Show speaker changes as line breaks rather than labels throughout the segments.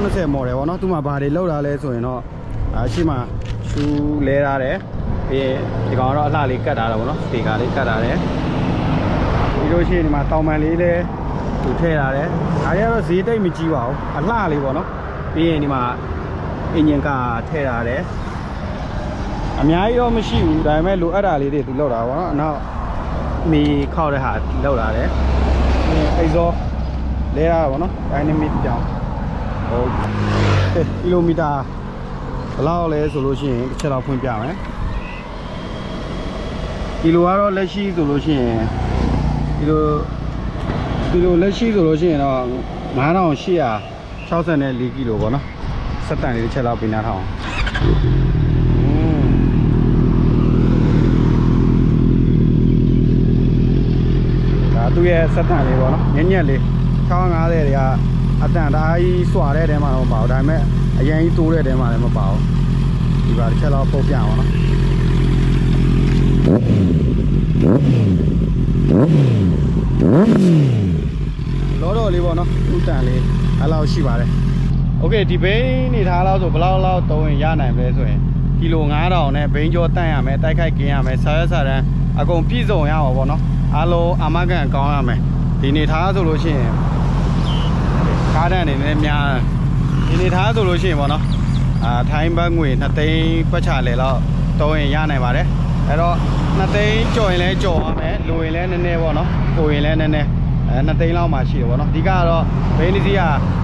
2020 model ပေါ့နော်သူမှဘာတွေလောက်တာလဲဆိုရင်တော့အရှိမှရှူလဲထားတယ်ပြီးရင်ဒီကောင်ကတော့အလှလေးကတ်ထားတာပေါ့နော်စတေကာလေးကတ်ထားတယ်ပြီးလို့ရှိရင်ဒီမှာတောင်ပန်လေးလည်းသူထည့်ထားတယ်ဒါတွေကတော့ဈေးတိတ်မကြီးပါဘူးအလှလေးပေါ့နော်ပြီးရင်ဒီမှာအင်ဂျင်ကထည့်ထားတယ်အများကြီးတော့မရှိဘူးဒါပေမဲ့လိုအပ်တာလေးတွေသူလောက်တာပေါ့နော်နောက်မီခောက်တဲ့ဟာလောက်တာတယ်ပြီးရင်အိတ်စောလဲရတာပေါ့နော် dynamic ကြောင်း ဟုတ်ကဲကီလိုမီတာဘယ်လောက်လဲဆိုလို့ရှိရင်တစ်ချက်တော့ဖွင့်ပြမယ်ကီလိုကတော့လက်ရှိဆိုလို့ရှိရင်ကီလိုကီလိုလက်ရှိဆိုလို့ရှိရင်တော့9864ကီလိုပေါ့နော်စက်တန်လေးတစ်ချက်တော့ပြင်ထားထားအောင်อืมဒါသူ့ရဲ့စက်တန်လေးပေါ့နော်ညက်ညက်လေး650တွေက အတန်တအားကြီးစွာတဲ့တဲမှာတော့မပါဘူးဒါပေမဲ့အရင်ကြီးတိုးတဲ့တဲမှာလည်းမပါဘူးဒီပါတစ်ချက်တော့ပုတ်ပြအောင်နော် လောတော့လေးပေါ့နော်ဥတန်လေးအဲ့လောက်ရှိပါတယ်โอเคဒီဘိန်းနေထားလောက်ဆိုဘယ်လောက်လောက်သုံးရင်ရနိုင်ပဲဆိုရင်ကီလို9000နဲ့ဘိန်းကျော်တန့်ရမယ်တိုက်ခိုက်ကင်းရမယ်ဆာရဆာတန်းအကုန်ပြည့်စုံရမှာပေါ့နော်အားလုံးအာမကန်ကောင်းရမယ်ဒီနေထားဆိုလို့ရှိရင် ကားတန်းအနေနဲ့များဒီနေထားဆိုလို့ရှိရင်ပေါ့နော်အာထိုင်းဘတ်ငွေ2သိန်းပတ်ချလဲလောက်သုံးရင်ရနိုင်ပါတယ်အဲ့တော့2သိန်းကျော်ရင်လဲကျော်ရမယ်လိုရင်လဲနည်းနည်းပေါ့နော်ပိုရင်လဲနည်းနည်းအဲ2သိန်းလောက်မှရှိတယ်ဗောနော်အဓိကကတော့ဘိန်းတစ်စီးက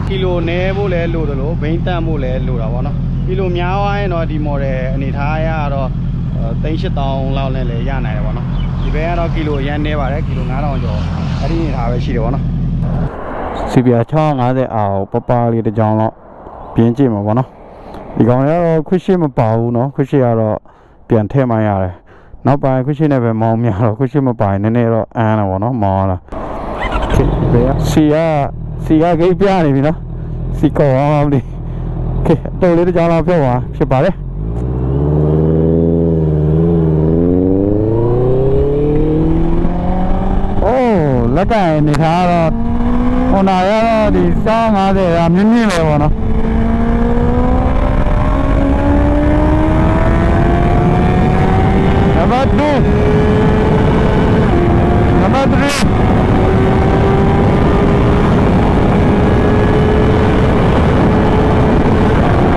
ကီလိုနည်းဖို့လဲလို့တယ်လို့ဘိန်းတန့်ဖို့လဲလို့တာဗောနော်ကီလိုများသွားရင်တော့ဒီ model အနေထားရကတော့သိန်း8000လောက်နဲ့လဲရနိုင်တယ်ဗောနော်ဒီဘဲကတော့ကီလိုအရင်နည်းပါတယ်ကီလို9000ကျော်အဲ့ဒီအနေထားပဲရှိတယ်ဗောနော် CBR 650အောင်ပပလေးတစ်ကြောင်လောက်ပြင်းကြည့်မှာဗောနော်ဒီကောင်ရတော့ခွရှိမပါဘူးเนาะခွရှိကတော့ပြန်ထည့်မှရတယ်နောက်ပိုင်းခွရှိနဲ့ပဲမောင်းများတော့ခွရှိမပါရင်နည်းနည်းတော့အန်းလာဗောနော်မောင်းလာ ဘယ်စီယာစီယာဂိတ်ပြနေပြီနော်စီကောအောင်လေကဲတော်လေးတစ်ကြောင်လောက်ပြောပါဖြစ်ပါတယ်အိုးလက်ကင်နေထားတော့ ဟိုနာရတော့ဒီ150ကမြင့်မြင့်ပဲပေါ့နော်နံပါတ်2နံပါတ်3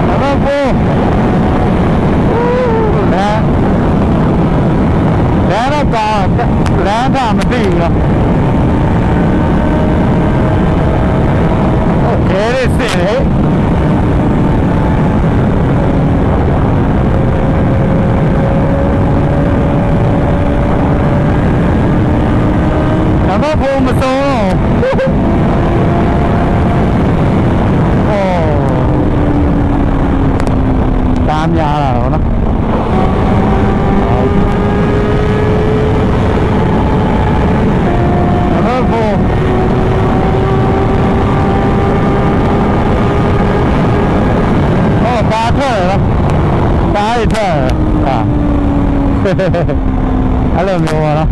Number four. Land. Land တော့ကောင်းတယ် Land ကမသိဘူးနော် โอ ဟာအဲ့လိုမျိုးပါတော့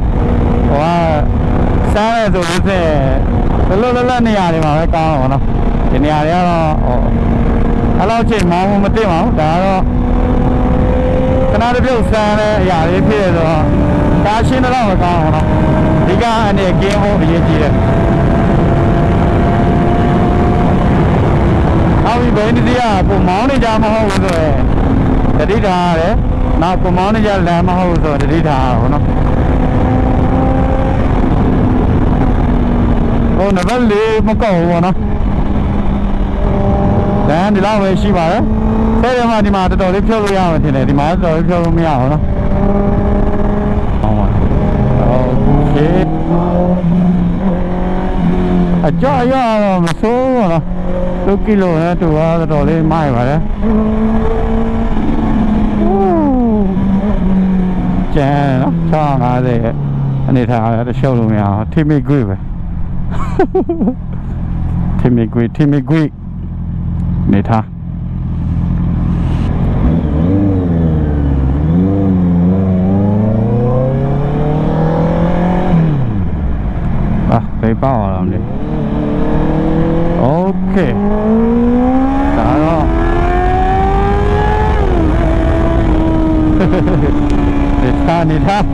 ဟိုကစားရဆိုလို့ဆက်လွတ်လွတ်လပ်နေရာတွေမှာပဲကောင်းအောင်နော်ဒီနေရာတွေကတော့ဟိုအဲ့လောက်ချိန်မောင်းမသိပါဘူးဒါကတော့ခဏတစ်ပြုတ်စားတဲ့အရာလေးဖြစ်ရတော့ဒါရှင်းတော့မကောင်းအောင်နော်ဒီကအနေကင်းဖို့အရေးကြီးတယ်အော်ဒီဘယ်နေရာကိုမောင်းနေကြမဟုတ်ဘူးဆိုရယ်တတိထားရတယ် နောက်ပုံမောင်းနေကြလမ်းမဟုတ်ဘူးဆိုရင်တတိထားရအောင်เนาะဟိုနံပါတ်၄မကောက်ဘူးပေါ့နော် လမ်းဒီလောက်ပဲရှိပါတယ်ဆဲတယ်မှာဒီမှာတော်တော်လေးဖြုတ်လို့ရမှာထင်တယ်ဒီမှာတော်တော်လေးဖြုတ်လို့မရဘူးနော်ဟုတ်ပါโอเคအကြောက်ရတော့မဆိုးဘူးနော်2ကီလိုနဲ့တူတာတော်တော်လေးမိုက်ပါတယ် ကျန်နော်150အနေထားတရှုပ်လို့မရအောင်ထိမိကွေ့ပဲထိမိကွေ့ထိမိကွေ့နေထားอะไปป่าวแล้วนี่โอเคဒါတော့ နေထား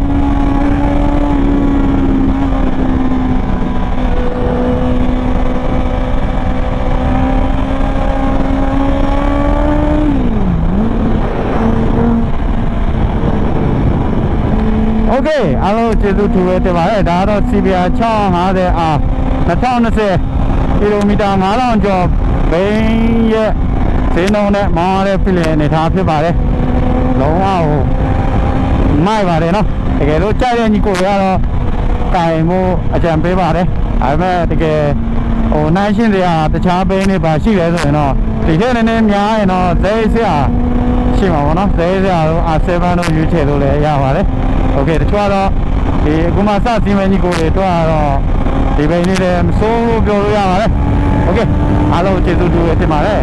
โอเคအားလုံးကျေးဇူးထူပဲတင်ပါတယ်ဒါကတော့ CBR 650R 2020ကီလိုမီတာ9000ကျော်ဘိန်းရဲ့ဈေးနှုန်းနဲ့မောင်းရတဲ့ဖိလင်အနေထားဖြစ်ပါတယ်လုံးဝဟို မိုက်ပါတယ်နော်တကယ်လို့ကြိုက်တဲ့ညီကိုတွေကတော့ကင်မှုအကြံပေးပါတယ်ဒါပေမဲ့တကယ်ဟိုနိုင်ရှင်းတွေကတခြားဘိန်းတွေပါရှိတယ်ဆိုရင်တော့ဒီထက်နည်းနည်းများရင်တော့ဈေးဆရာရှိမှာပေါ့နော်ဈေးဆရာတို့ R7 တို့ရွေးချယ်လို့လည်းရပါတယ်โอเคတချို့ကတော့ဒီအခုမှစစီမံကြီးကိုတွေတော့ကတော့ ဒီဘိန်းလေးလည်းမစိုးလို့ပြောလို့ရပါတယ်โอเคအားလုံးကျေးဇူးတူတင်ပါတယ်